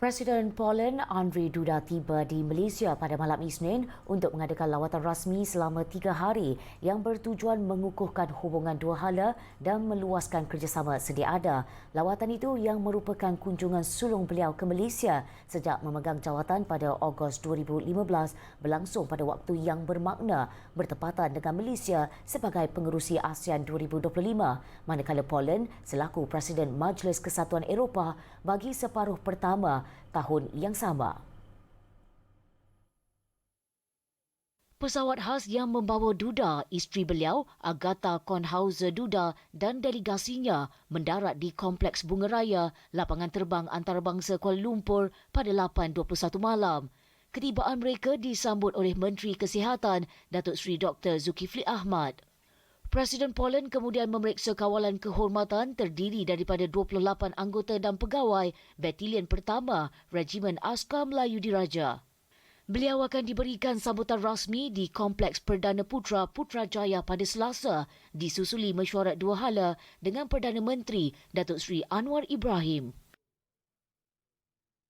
Presiden Poland Andrzej Duda tiba di Malaysia pada malam Isnin untuk mengadakan lawatan rasmi selama tiga hari yang bertujuan mengukuhkan hubungan dua hala dan meluaskan kerjasama sedia ada. Lawatan itu yang merupakan kunjungan sulung beliau ke Malaysia sejak memegang jawatan pada Ogos 2015 berlangsung pada waktu yang bermakna bertepatan dengan Malaysia sebagai pengerusi ASEAN 2025 manakala Poland selaku Presiden Majlis Kesatuan Eropah bagi separuh pertama tahun yang sama. Pesawat khas yang membawa Duda, isteri beliau, Agatha Kornhauser Duda dan delegasinya mendarat di Kompleks Bunga Raya, lapangan terbang antarabangsa Kuala Lumpur pada 8.21 malam. Ketibaan mereka disambut oleh Menteri Kesihatan, Datuk Seri Dr. Zulkifli Ahmad. Presiden Poland kemudian memeriksa kawalan kehormatan terdiri daripada 28 anggota dan pegawai Batalion Pertama Regimen Askar Melayu Diraja. Beliau akan diberikan sambutan rasmi di Kompleks Perdana Putra Putrajaya pada Selasa disusuli mesyuarat dua hala dengan Perdana Menteri Datuk Seri Anwar Ibrahim.